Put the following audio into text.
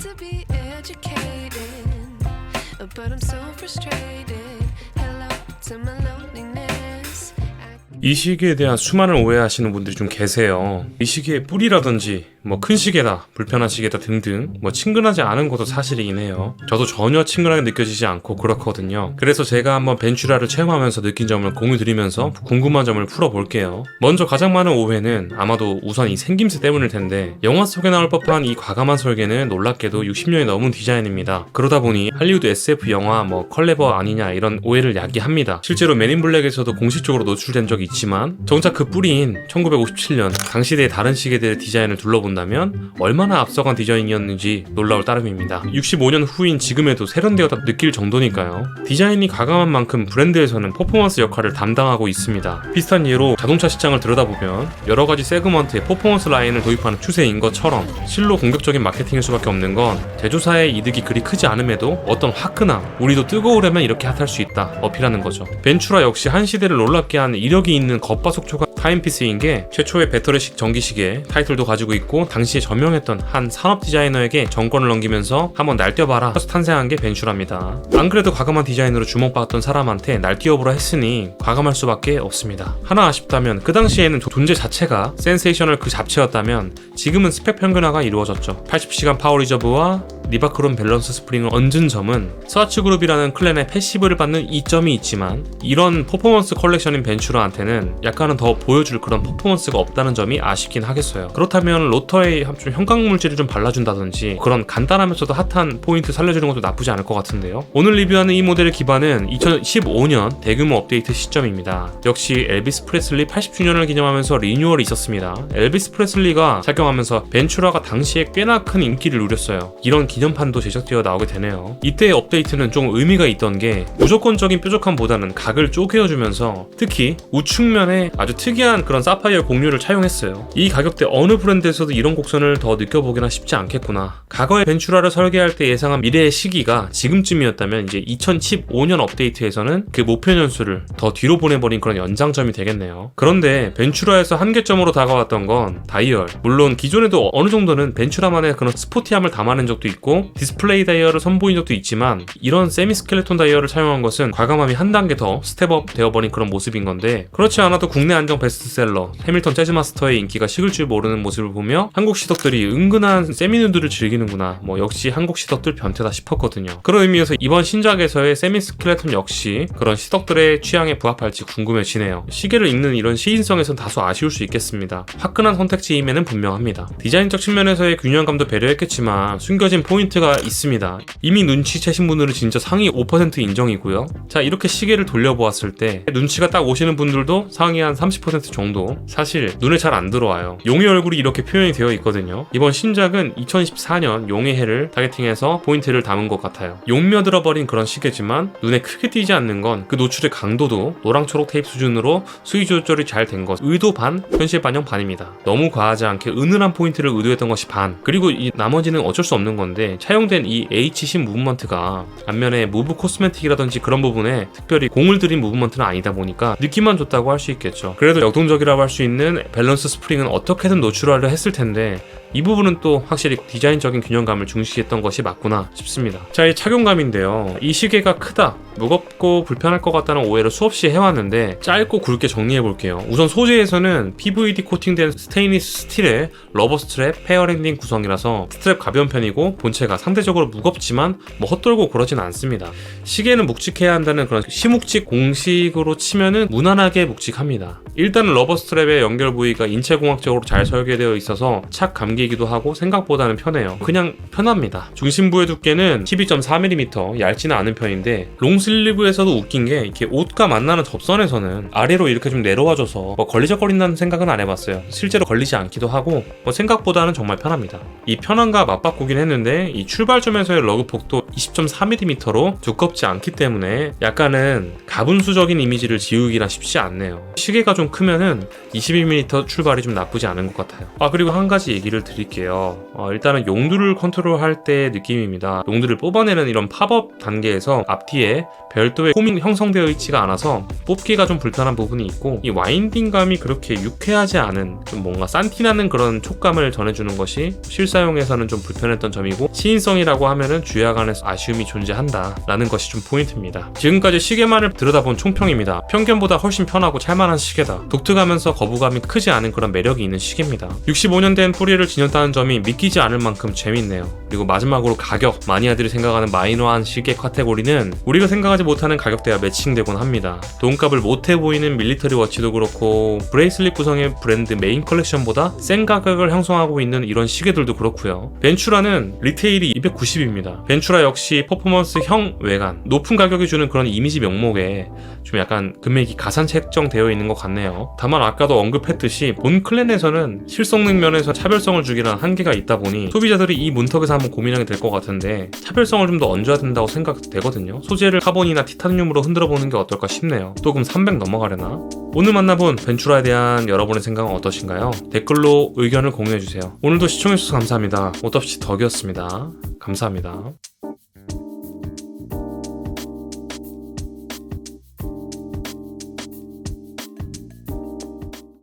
to be educated, but I'm so frustrated. Hello to my loneliness. 이 시계에 대한 수많은 오해하시는 분들이 좀 계세요. 이 시계의 뿌리라든지 뭐 큰 시계다, 불편한 시계다 등등 뭐 친근하지 않은 것도 사실이긴 해요. 저도 전혀 친근하게 느껴지지 않고 그렇거든요. 그래서 제가 한번 벤츄라를 체험하면서 느낀 점을 공유 드리면서 궁금한 점을 풀어볼게요. 먼저 가장 많은 오해는 아마도 우선 이 생김새 때문일 텐데 영화 속에 나올 법한 이 과감한 설계는 놀랍게도 60년이 넘은 디자인입니다. 그러다 보니 할리우드 SF 영화 뭐 컬레버 아니냐 이런 오해를 야기합니다. 실제로 맨인 블랙에서도 공식적으로 노출된 적이 있지만 정작 그 뿌리인 1957년 당시대의 다른 시계들의 디자인을 둘러본 다면 얼마나 앞서간 디자인이었는지 놀라울 따름입니다. 65년 후인 지금에도 세련되었다 느낄 정도니까요. 디자인이 과감한 만큼 브랜드에서는 퍼포먼스 역할을 담당하고 있습니다. 비슷한 예로 자동차 시장을 들여다보면 여러 가지 세그먼트의 퍼포먼스 라인을 도입하는 추세인 것처럼 실로 공격적인 마케팅일 수밖에 없는 건 제조사의 이득이 그리 크지 않음에도 어떤 화끈함, 우리도 뜨거우려면 이렇게 핫할 수 있다 어필하는 거죠. 벤츄라 역시 한 시대를 놀랍게 한 이력이 있는 겉바속촉한 타임피스인 게 최초의 배터리식 전기시계 타이틀도 가지고 있고 당시에 저명했던 한 산업 디자이너에게 정권을 넘기면서 한번 날뛰어봐라 해서 탄생한 게 벤츄라입니다. 안 그래도 과감한 디자인으로 주목받았던 사람한테 날뛰어보라 했으니 과감할 수밖에 없습니다. 하나 아쉽다면 그 당시에는 존재 자체가 센세이셔널 그 잡채였다면 지금은 스펙 평균화가 이루어졌죠. 80시간 파워 리저브와 리바크론 밸런스 스프링을 얹은 점은 서치 그룹이라는 클랜의 패시브를 받는 이점이 있지만 이런 퍼포먼스 컬렉션인 벤츄라한테는 약간은 더 보여줄 그런 퍼포먼스가 없다는 점이 아쉽긴 하겠어요. 그렇다면 로터에 좀 형광 물질을 좀 발라준다든지 그런 간단하면서도 핫한 포인트 살려주는 것도 나쁘지 않을 것 같은데요. 오늘 리뷰하는 이 모델의 기반은 2015년 대규모 업데이트 시점입니다. 역시 엘비스 프레슬리 80주년을 기념하면서 리뉴얼이 있었습니다. 엘비스 프레슬리가 착용하면서 벤츄라가 당시에 꽤나 큰 인기를 누렸어요. 이런 기 념판도 제작되어 나오게 되네요. 이때의 업데이트는 좀 의미가 있던 게 무조건적인 뾰족함보다는 각을 쪼개어주면서 특히 우측면에 아주 특이한 그런 사파이어 공유를 차용했어요. 이 가격대 어느 브랜드에서도 이런 곡선을 더 느껴보기나 쉽지 않겠구나. 과거의 벤츄라를 설계할 때 예상한 미래의 시기가 지금쯤이었다면 이제 2015년 업데이트에서는 그 목표 연수를 더 뒤로 보내버린 그런 연장점이 되겠네요. 그런데 벤츄라에서 한계점으로 다가왔던 건 다이얼. 물론 기존에도 어느 정도는 벤츄라만의 그런 스포티함을 담아낸 적도 있고 디스플레이 다이얼을 선보인 적도 있지만 이런 세미 스켈레톤 다이얼을 사용한 것은 과감함이 한 단계 더 스텝업 되어버린 그런 모습인 건데 그렇지 않아도 국내 안정 베스트셀러 해밀턴 재즈마스터의 인기가 식을 줄 모르는 모습을 보며 한국 시덕들이 은근한 세미 누드를 즐기는구나. 뭐 역시 한국 시덕들 변태다 싶었거든요. 그런 의미에서 이번 신작에서의 세미 스켈레톤 역시 그런 시덕들의 취향에 부합할지 궁금해지네요. 시계를 읽는 이런 시인성에선 다소 아쉬울 수 있겠습니다. 화끈한 선택지임에는 분명합니다. 디자인적 측면에서의 균형감도 배려했겠지만 숨겨진 포인트가 있습니다. 이미 눈치채신 분들은 진짜 상위 5% 인정이고요. 자 이렇게 시계를 돌려보았을 때 눈치가 딱 오시는 분들도 상위 한 30% 정도. 사실 눈에 잘 안 들어와요. 용의 얼굴이 이렇게 표현이 되어 있거든요. 이번 신작은 2014년 용의 해를 타겟팅해서 포인트를 담은 것 같아요. 용며 들어버린 그런 시계지만 눈에 크게 띄지 않는 건 그 노출의 강도도 노랑초록 테이프 수준으로 수위 조절이 잘 된 것. 의도 반 현실 반영 반입니다. 너무 과하지 않게 은은한 포인트를 의도했던 것이 반. 그리고 이 나머지는 어쩔 수 없는 건데 차용된 이 H신 무브먼트가 앞면에 무브 코스메틱이라든지 그런 부분에 특별히 공을 들인 무브먼트는 아니다 보니까 느낌만 좋다고 할 수 있겠죠. 그래도 역동적이라고 할 수 있는 밸런스 스프링은 어떻게든 노출하려 했을 텐데 이 부분은 또 확실히 디자인적인 균형감을 중시했던 것이 맞구나 싶습니다. 자, 이 착용감인데요. 이 시계가 크다, 무겁고 불편할 것 같다는 오해를 수없이 해왔는데 짧고 굵게 정리해 볼게요. 우선 소재에서는 PVD 코팅된 스테인리스 스틸의 러버 스트랩 페어랜딩 구성이라서 스트랩 가벼운 편이고 본체가 상대적으로 무겁지만 뭐 헛돌고 그러진 않습니다. 시계는 묵직해야 한다는 그런 시묵직 공식으로 치면은 무난하게 묵직합니다. 일단은 러버 스트랩의 연결 부위가 인체공학적으로 잘 설계되어 있어서 착 감기기도 하고 생각보다는 편해요. 그냥 편합니다. 중심부의 두께는 12.4mm 얇지는 않은 편인데 롱슬 리브에서도 웃긴 게 이렇게 옷과 만나는 접선에서는 아래로 이렇게 좀 내려와줘서 뭐 걸리적거린다는 생각은 안 해봤어요. 실제로 걸리지 않기도 하고 뭐 생각보다는 정말 편합니다. 이 편함과 맞바꾸긴 했는데 이 출발점에서의 러그 폭도 20.4mm로 두껍지 않기 때문에 약간은 가분수적인 이미지를 지우기나 쉽지 않네요. 시계가 좀 크면은 22mm 출발이 좀 나쁘지 않은 것 같아요. 아 그리고 한 가지 얘기를 드릴게요. 어, 일단은 용두를 컨트롤할 때의 느낌입니다. 용두를 뽑아내는 이런 팝업 단계에서 앞뒤에 별도의 홈이 형성되어 있지가 않아서 뽑기가 좀 불편한 부분이 있고 이 와인딩감이 그렇게 유쾌하지 않은 좀 뭔가 산티나는 그런 촉감을 전해주는 것이 실사용에서는 좀 불편했던 점이고 시인성이라고 하면은 주야간에서 아쉬움이 존재한다라는 것이 좀 포인트입니다. 지금까지 시계만을 들여다본 총평입니다. 편견보다 훨씬 편하고 찰만한 시계다. 독특하면서 거부감이 크지 않은 그런 매력이 있는 시계입니다. 65년 된 뿌리를 지녔다는 점이 믿기지 않을 만큼 재밌네요. 그리고 마지막으로 가격, 마니아들이 생각하는 마이너한 시계 카테고리는 우리가 생각 하지 못하는 가격대와 매칭되곤 합니다. 돈값을 못해 보이는 밀리터리 워치도 그렇고 브레이슬릿 구성의 브랜드 메인 컬렉션보다 센 가격을 형성하고 있는 이런 시계들도 그렇고요. 벤츄라는 리테일이 290입니다. 벤츄라 역시 퍼포먼스형 외관, 높은 가격이 주는 그런 이미지 명목에 좀 약간 금액이 가산 책정되어 있는 것 같네요. 다만 아까도 언급했듯이 본 클랜에서는 실성능 면에서 차별성을 주기란 한계가 있다 보니 소비자들이 이 문턱에서 한번 고민하게 될 것 같은데 차별성을 좀 더 얹어야 된다고 생각되거든요. 소재를 카본이나 티타늄으로 흔들어 보는 게 어떨까 싶네요. 또 그럼 300 넘어가려나? 오늘 만나본 벤츄라에 대한 여러분의 생각은 어떠신가요? 댓글로 의견을 공유해주세요. 오늘도 시청해주셔서 감사합니다. 옷없이 덕이었습니다. 감사합니다.